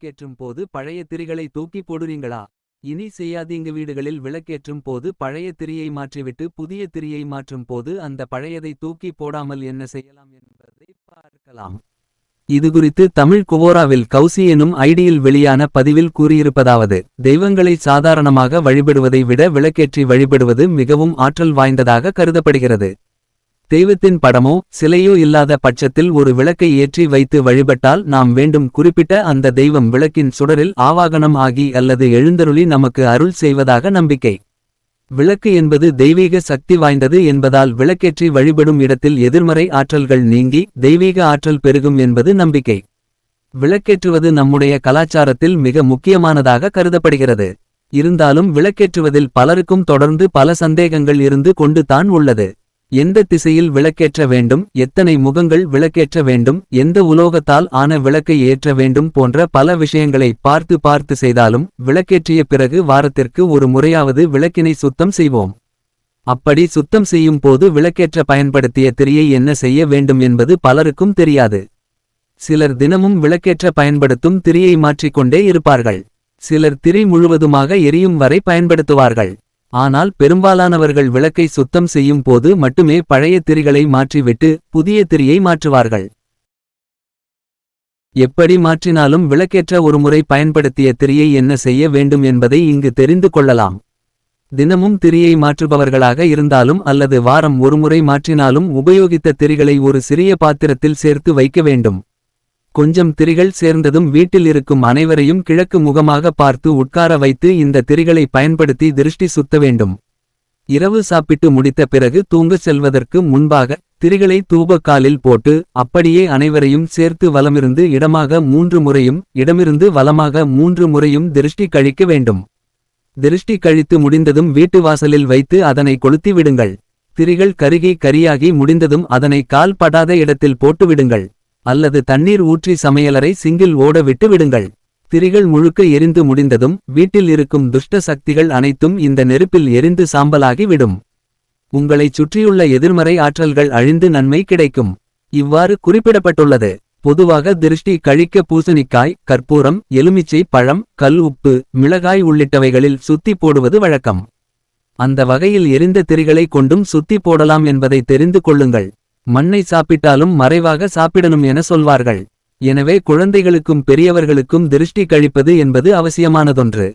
விளக்கேற்றும் போது பழைய திரிகளை தூக்கி போடுறீங்களா? இனி செய்யாதீங்க. வீடுகளில் விளக்கேற்றும் போது பழைய திரியை மாற்றிவிட்டு புதிய திரியை மாற்றும் போது அந்த பழையதை தூக்கி போடாமல் என்ன செய்யலாம் என்பதை பார்க்கலாம். இதுகுறித்து தமிழ் குவோராவில் கௌசி எனும் ஐடியில் வெளியான பதிவில் கூறியிருப்பதாவது தெய்வங்களை சாதாரணமாக வழிபடுவதை விட விளக்கேற்றி வழிபடுவது மிகவும் ஆற்றல் வாய்ந்ததாக கருதப்படுகிறது. தெய்வத்தின் படமோ சிலையோ இல்லாத பட்சத்தில் ஒரு விளக்கை ஏற்றி வைத்து வழிபட்டால் நாம் வேண்டும் குறிப்பிட்ட அந்த தெய்வம் விளக்கின் சுடரில் ஆவாகனம் ஆகி அல்லது எழுந்தருளி நமக்கு அருள் செய்வதாக நம்பிக்கை. விளக்கு என்பது தெய்வீக சக்தி வாய்ந்தது என்பதால் விளக்கேற்றி வழிபடும் இடத்தில் எதிர்மறை ஆற்றல்கள் நீங்கி தெய்வீக ஆற்றல் பெருகும் என்பது நம்பிக்கை. விளக்கேற்றுவது நம்முடைய கலாச்சாரத்தில் மிக முக்கியமானதாக கருதப்படுகிறது. இருந்தாலும் விளக்கேற்றுவதில் பலருக்கும் தொடர்ந்து பல சந்தேகங்கள் இருந்து கொண்டு தான் உள்ளது. எந்த திசையில் விளக்கேற்ற வேண்டும் எத்தனை முகங்கள் விளக்கேற்ற வேண்டும் எந்த உலோகத்தால் ஆன விளக்கை ஏற்ற வேண்டும் போன்ற பல விஷயங்களை பார்த்து பார்த்து செய்தாலும் விளக்கேற்றிய பிறகு வாரத்திற்கு ஒரு முறையாவது விளக்கினை சுத்தம் செய்வோம். அப்படி சுத்தம் செய்யும் போது விளக்கேற்ற பயன்படுத்திய திரியை என்ன செய்ய வேண்டும் என்பது பலருக்கும் தெரியாது. சிலர் தினமும் விளக்கேற்ற பயன்படுத்தும் திரியை மாற்றிக்கொண்டே இருப்பார்கள். சிலர் திரி முழுவதுமாக எரியும் வரை பயன்படுத்துவார்கள். ஆனால் பெரும்பாலானவர்கள் விளக்கை சுத்தம் செய்யும் போது மட்டுமே பழைய திரிகளை மாற்றிவிட்டு புதிய திரியை மாற்றுவார்கள். எப்படி மாற்றினாலும் விளக்கேற்ற ஒருமுறை பயன்படுத்திய திரியை என்ன செய்ய வேண்டும் என்பதை இங்கு தெரிந்து கொள்ளலாம். தினமும் திரியை மாற்றுபவர்களாக இருந்தாலும் அல்லது வாரம் ஒருமுறை மாற்றினாலும் உபயோகித்த திரிகளை ஒரு சிறிய பாத்திரத்தில் சேர்த்து வைக்க வேண்டும். கொஞ்சம் திரிகள் சேர்ந்ததும் வீட்டில் இருக்கும் அனைவரையும் கிழக்கு முகமாக பார்த்து உட்கார வைத்து இந்த திரிகளை பயன்படுத்தி திருஷ்டி சுத்த வேண்டும். இரவு சாப்பிட்டு முடித்த பிறகு தூங்கச் செல்வதற்கு முன்பாக திரிகளை தூபக்காலில் போட்டு அப்படியே அனைவரையும் சேர்த்து வலமிருந்து இடமாக மூன்று முறையும் இடமிருந்து வலமாக மூன்று முறையும் திருஷ்டி கழிக்க வேண்டும். திருஷ்டி கழித்து முடிந்ததும் வீட்டு வாசலில் வைத்து அதனை கொளுத்தி விடுங்கள். திரிகள் கருகி கரியாகி முடிந்ததும் அதனை கால் படாத இடத்தில் போட்டு விடுங்கள். அல்லது தண்ணீர் ஊற்றி சமையலறை சிங்கில் ஓட விட்டு விடுங்கள் திரிகள் முழுக்க எரிந்து முடிந்ததும் வீட்டில் இருக்கும் துஷ்ட சக்திகள் அனைத்தும் இந்த நெருப்பில் எரிந்து சாம்பலாகி விடும் உங்களைச் சுற்றியுள்ள எதிர்மறை ஆற்றல்கள் அழிந்து நன்மை கிடைக்கும். இவ்வாறு குறிப்பிடப்பட்டுள்ளது. பொதுவாக திருஷ்டி கழிக்க பூசணிக்காய் கற்பூரம் எலுமிச்சை பழம் கல் உப்பு மிளகாய் உள்ளிட்டவைகளில் சுத்தி போடுவது வழக்கம். அந்த வகையில் எரிந்த திரிகளை கொண்டும் சுத்தி போடலாம் என்பதை தெரிந்து கொள்ளுங்கள். மண்ணை சாப்பிட்டாலும் மறைவாக சாப்பிடணும் என சொல்வார்கள். எனவே குழந்தைகளுக்கும் பெரியவர்களுக்கும் திருஷ்டி கழிப்பது என்பது அவசியமானதொன்று.